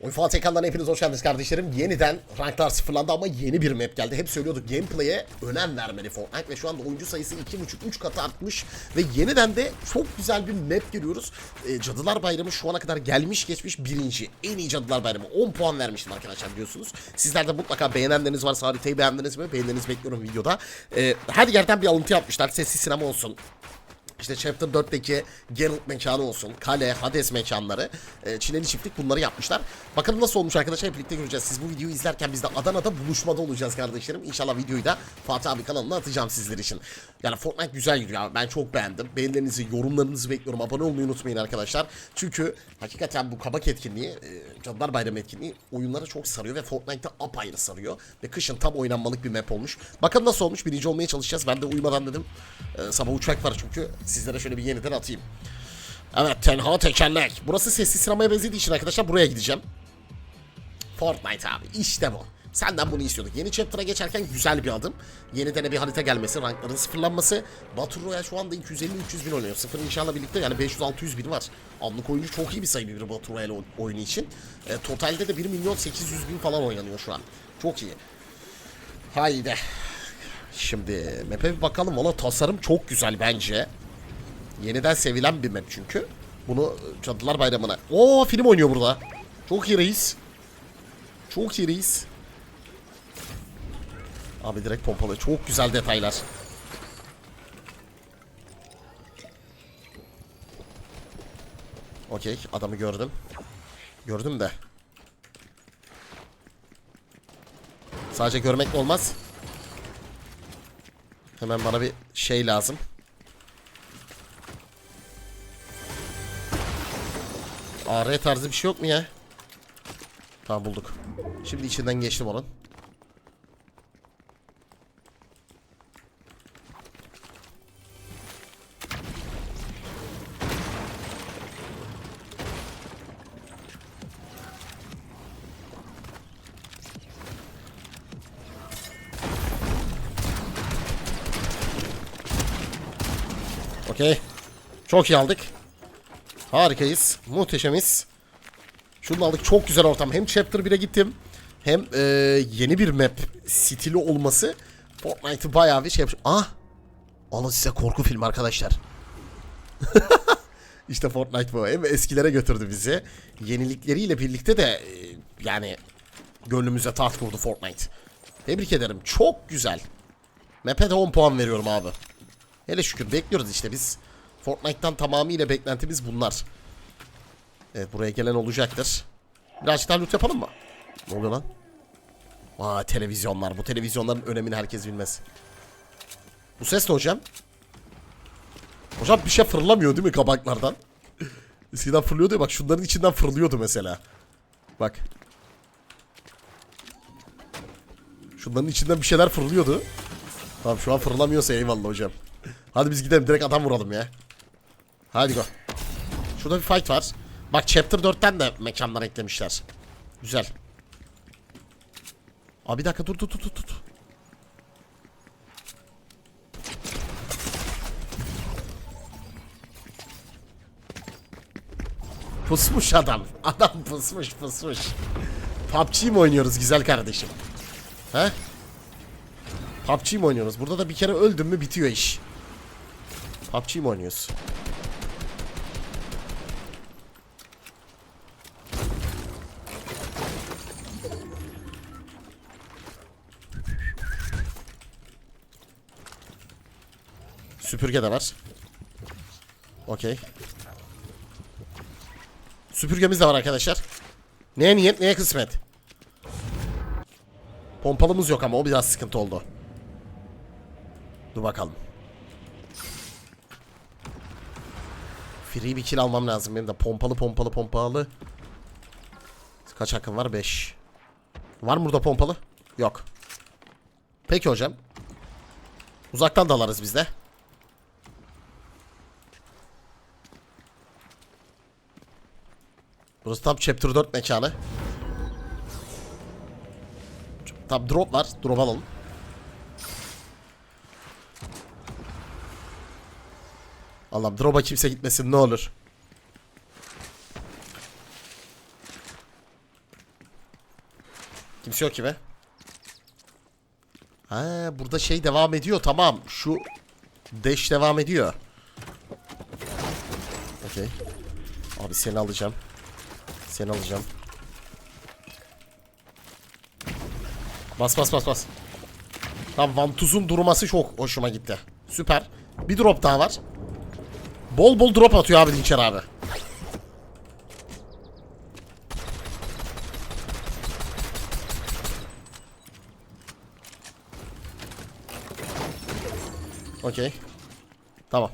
Oyun falan ekranlarına hepiniz hoş geldiniz kardeşlerim. Yeniden ranklar sıfırlandı ama yeni bir map geldi. Hep söylüyorduk gameplay'e önem vermeli Fortnite ve şu anda oyuncu sayısı 2.5-3 katı artmış ve yeniden de çok güzel bir map görüyoruz. Ee, Cadılar Bayramı şu ana kadar gelmiş geçmiş birinci. En iyi Cadılar Bayramı 10 puan vermiştim arkadaşlar biliyorsunuz. Sizler de mutlaka beğenenleriniz varsa haritayı beğendiniz mi? Beğenlerinizi bekliyorum videoda. Ee, her yerden bir alıntı yapmışlar. Sessiz sinema olsun. İşte Chapter 4'teki Geralt mekanı olsun, kale, Hades mekanları, e, Çileli çiftlik bunları yapmışlar. Bakalım nasıl olmuş arkadaşlar hep birlikte göreceğiz. Siz bu videoyu izlerken biz de Adana'da buluşmada olacağız kardeşlerim. İnşallah videoyu da Fatih abi kanalına atacağım sizler için. Yani Fortnite güzel gidiyor abi. Ben çok beğendim. Beğenilerinizi, yorumlarınızı bekliyorum. Abone olmayı unutmayın arkadaşlar. Çünkü hakikaten bu kabak etkinliği, e, Cadılar Bayramı etkinliği oyunlara çok sarıyor ve Fortnite'da apayrı sarıyor. Ve kışın tam oynanmalık bir map olmuş. Bakalım nasıl olmuş. Birinci olmaya çalışacağız. Ben de uyumadan dedim. e, sabah uçak var çünkü. Sizlere şöyle bir yeniden atayım. Evet tenha tekerlek. Burası sessiz sinemaya benzediği için arkadaşlar buraya gideceğim. Fortnite abi işte bu. Senden bunu istiyorduk. Yeni chapter'a geçerken güzel bir adım. Yeniden bir harita gelmesi, rankların sıfırlanması. Battle Royale şu anda 250-300 bin oynuyor. Sıfır inşallah birlikte yani 500-600 bin var. Anlık oyuncu çok iyi bir sayı bir Battle Royale oy- oyunu için. E, totalde de 1 milyon 800 bin falan oynanıyor şu an. Çok iyi. Haydi. Şimdi map'e bir bakalım. Valla tasarım çok güzel bence. Yeniden sevilen bir map çünkü. Bunu Cadılar Bayramı'na... Oo film oynuyor burada. Çok iyi reis. Çok iyi reis. Abi direkt pompalı. Çok güzel detaylar. Okey. Adamı gördüm. Gördüm de. Sadece görmek olmaz. Hemen bana bir şey lazım. AR tarzı bir şey yok mu ya? Tamam bulduk. Şimdi içinden geçtim onun. Okey. Çok iyi aldık. Harikayız. Muhteşemiz. Şunu aldık. Çok güzel ortam. Hem Chapter 1'e gittim. Hem e, yeni bir map stili olması Fortnite'ı bayağı bir şey yapmış. Ah! Alın size korku filmi arkadaşlar. işte Fortnite bu. Hem eskilere götürdü bizi. Yenilikleriyle birlikte de e, yani gönlümüze taht kurdu Fortnite. Tebrik ederim. Çok güzel. Map'e de 10 puan veriyorum abi. Hele şükür bekliyoruz işte biz. Fortnite'tan tamamıyla beklentimiz bunlar. Evet buraya gelen olacaktır. Birazcık daha loot yapalım mı? Ne oluyor lan? Aa televizyonlar. Bu televizyonların önemini herkes bilmez. Bu ses ne hocam? Hocam bir şey fırlamıyor değil mi kabaklardan? Eskiden fırlıyordu ya bak şunların içinden fırlıyordu mesela. Bak. Şunların içinden bir şeyler fırlıyordu. Tamam şu an fırlamıyorsa eyvallah hocam. Hadi biz gidelim direkt adam vuralım ya. Hadi go. Şurada bir fight var. Bak Chapter 4'ten de mekanlar eklemişler. Güzel. Abi bir dakika dur dur dur dur. dur. Pusmuş adam. Adam pusmuş pusmuş. PUBG mi oynuyoruz güzel kardeşim? He? PUBG mi oynuyoruz? Burada da bir kere öldün mü bitiyor iş. PUBG mi oynuyoruz? Süpürge de var. Okey. Süpürgemiz de var arkadaşlar. Neye niyet neye kısmet. Pompalımız yok ama o biraz sıkıntı oldu. Dur bakalım. Free bir kill almam lazım benim de. Pompalı pompalı pompalı. Kaç hakkım var? 5. Var mı burada pompalı? Yok. Peki hocam. Uzaktan dalarız biz de. Burası tam chapter 4 mekanı. Tam drop var. Drop alalım. Allah'ım drop'a kimse gitmesin ne olur. Kimse yok gibi. Ha burada şey devam ediyor tamam. Şu dash devam ediyor. Okey. Abi seni alacağım. Seni alacağım. Bas bas bas bas. Tamam Vantuz'un durması çok hoşuma gitti. Süper. Bir drop daha var. Bol bol drop atıyor abi Dinçer abi. Okey. Tamam.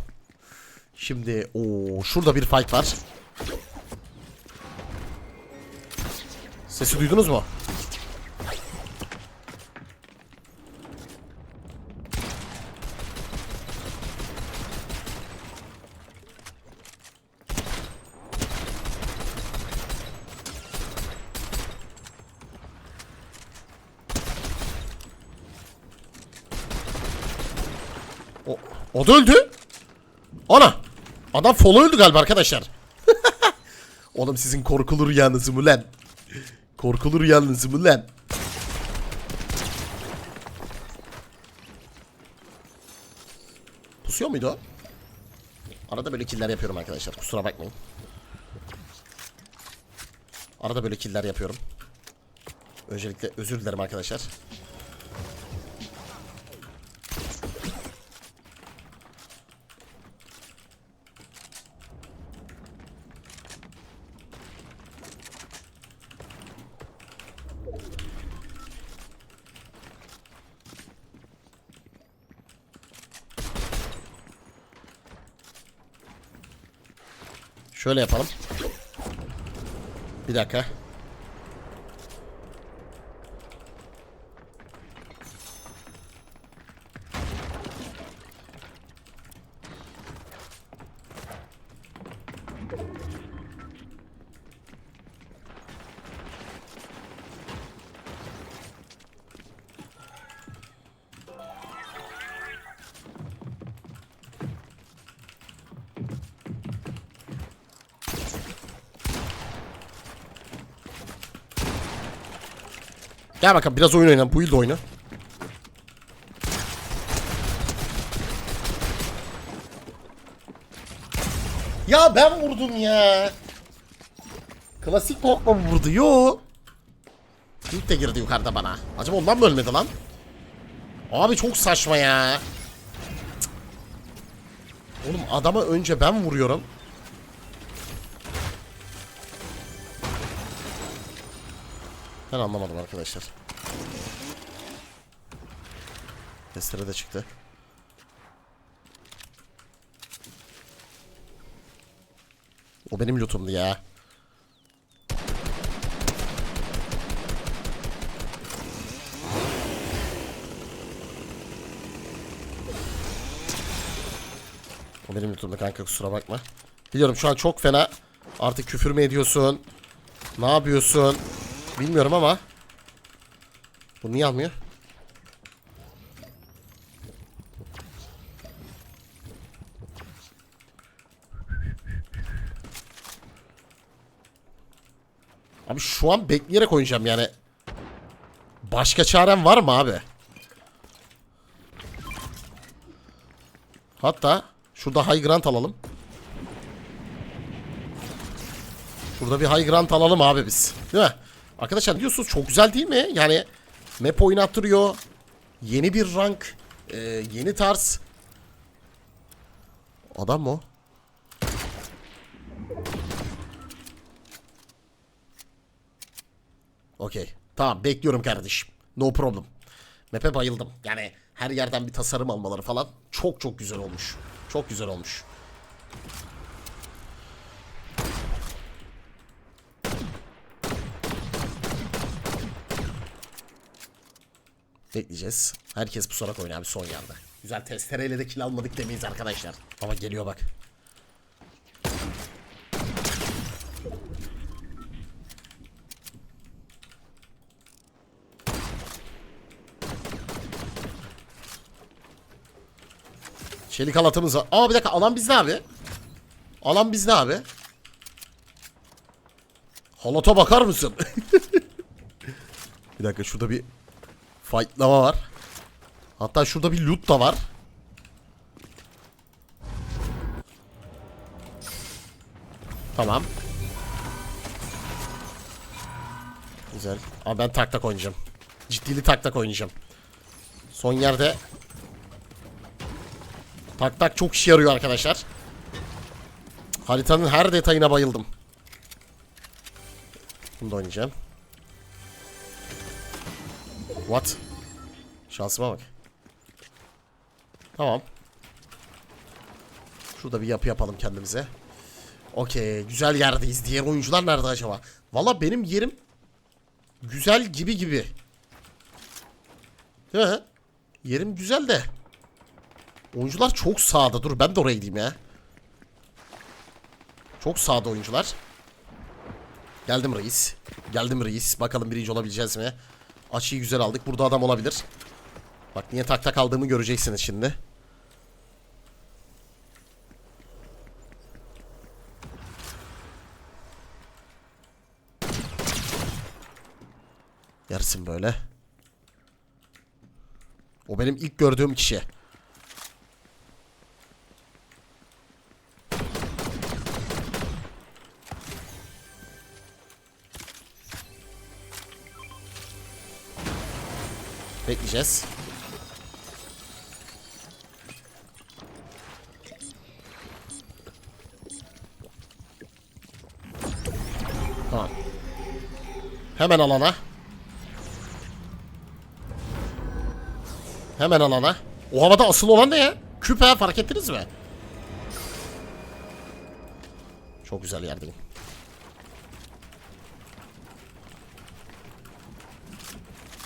Şimdi o şurada bir fight var. Sesi duydunuz mu? O, da öldü. Ana. Adam follow öldü galiba arkadaşlar. Oğlum sizin korkulu rüyanız mı lan? Korkulu rüyanız mı lan? Pusuyor muydu o? Arada böyle killer yapıyorum arkadaşlar. Kusura bakmayın. Arada böyle killer yapıyorum. Öncelikle özür dilerim arkadaşlar. Şöyle yapalım. Bir dakika. Gel bakalım biraz oyun oynayalım. Bu yıl oyna. Ya ben vurdum ya. Klasik Pokemon vurdu. Yo. İlk de girdi yukarıda bana. Acaba ondan mı ölmedi lan? Abi çok saçma ya. Oğlum adama önce ben vuruyorum. Ben anlamadım arkadaşlar. Testere de çıktı. O benim lootumdu ya. O benim lootumdu kanka kusura bakma. Biliyorum şu an çok fena. Artık küfür mü ediyorsun? Ne yapıyorsun? Bilmiyorum ama. Bu niye almıyor? Abi şu an bekleyerek oynayacağım yani. Başka çarem var mı abi? Hatta şurada high ground alalım. Burada bir high ground alalım abi biz. Değil mi? Arkadaşlar diyorsunuz çok güzel değil mi? Yani map oynattırıyor. Yeni bir rank. e, yeni tarz. Adam mı o? Okey. Tamam bekliyorum kardeşim. No problem. Map'e bayıldım. Yani her yerden bir tasarım almaları falan çok çok güzel olmuş. Çok güzel olmuş. Bekleyeceğiz. Herkes pusarak oynar bir son yanda. Güzel testereyle de kill almadık demeyiz arkadaşlar. Ama geliyor bak. Çelik halatımız var. Aa bir dakika alan bizde abi. Alan bizde abi. Halata bakar mısın? Bir dakika şurada bir fightlama var. Hatta şurada bir loot da var. Tamam. Güzel. Ama ben tak tak oynayacağım. Ciddili tak tak oynayacağım. Son yerde tak tak çok işe yarıyor arkadaşlar. Haritanın her detayına bayıldım. Bunu da oynayacağım. What? Şansıma bak. Tamam. Şurada bir yapı yapalım kendimize. Okey. Güzel yerdeyiz. Diğer oyuncular nerede acaba? Valla benim yerim güzel gibi gibi. Değil mi? Yerim güzel de. Oyuncular çok sağda. Dur ben de oraya gideyim ya. Çok sağda oyuncular. Geldim reis. Geldim reis. Bakalım birinci olabileceğiz mi? Açıyı güzel aldık. Burada adam olabilir. Bak niye tak tak aldığımı göreceksiniz şimdi. Yersin böyle. O benim ilk gördüğüm kişi. Bekleyeceğiz. Tamam. Hemen alana. Hemen alana. O havada asıl olan ne ya? Küpe fark ettiniz mi? Çok güzel yerdeyim.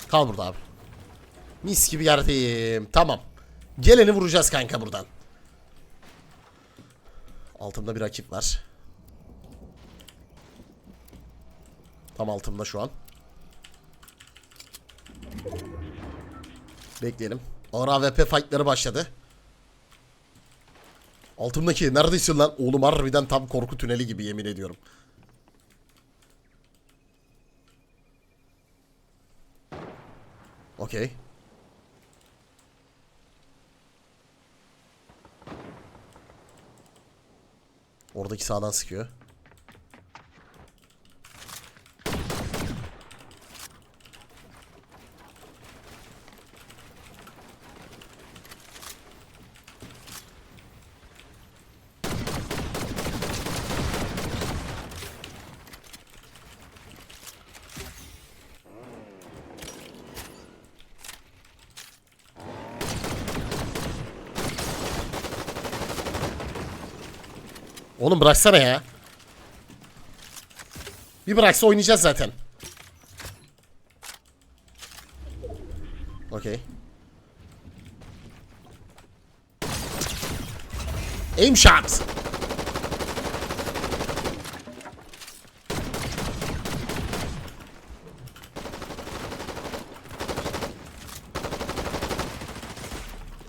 Kal burada abi. Mis gibi yerdeyim. Tamam. Geleni vuracağız kanka buradan. Altımda bir rakip var. Tam altımda şu an. Bekleyelim. Ağır AWP fightları başladı. Altımdaki neredesin lan? Oğlum harbiden tam korku tüneli gibi yemin ediyorum. Okey. Oradaki sağdan sıkıyor. Oğlum bıraksana ya. Bir bıraksa oynayacağız zaten. Okey. Aim shot.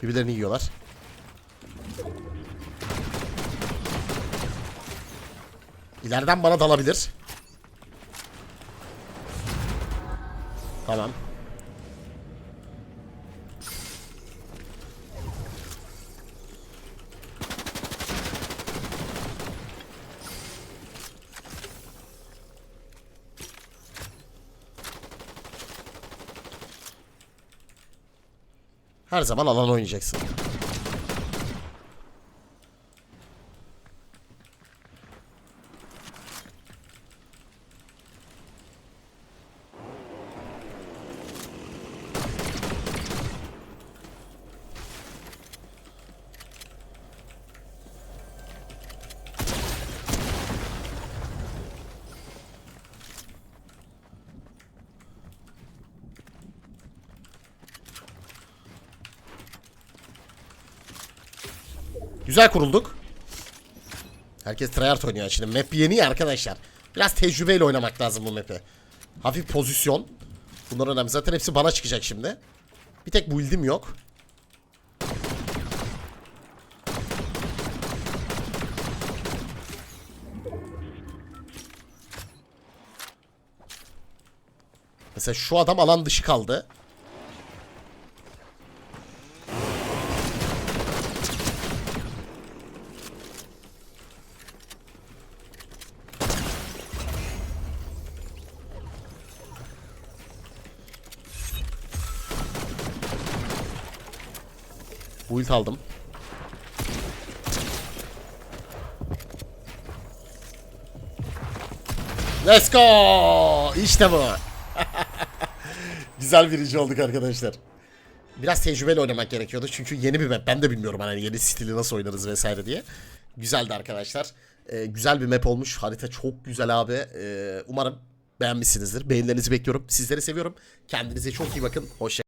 Birbirlerini yiyorlar. İleriden bana dalabilir. Tamam. Her zaman alan oynayacaksın. Güzel kurulduk. Herkes tryhard oynuyor şimdi. Map yeni ya arkadaşlar. Biraz tecrübeyle oynamak lazım bu map'i. Hafif pozisyon. Bunlar önemli. Zaten hepsi bana çıkacak şimdi. Bir tek build'im yok. Mesela şu adam alan dışı kaldı. Build aldım. Let's go! İşte bu. Güzel birinci olduk arkadaşlar. Biraz tecrübeli oynamak gerekiyordu çünkü yeni bir map. Ben de bilmiyorum hani yeni stili nasıl oynarız vesaire diye. Güzeldi arkadaşlar. Ee, güzel bir map olmuş. Harita çok güzel abi. Ee, umarım beğenmişsinizdir. Beğenilerinizi bekliyorum. Sizleri seviyorum. Kendinize çok iyi bakın. Hoşça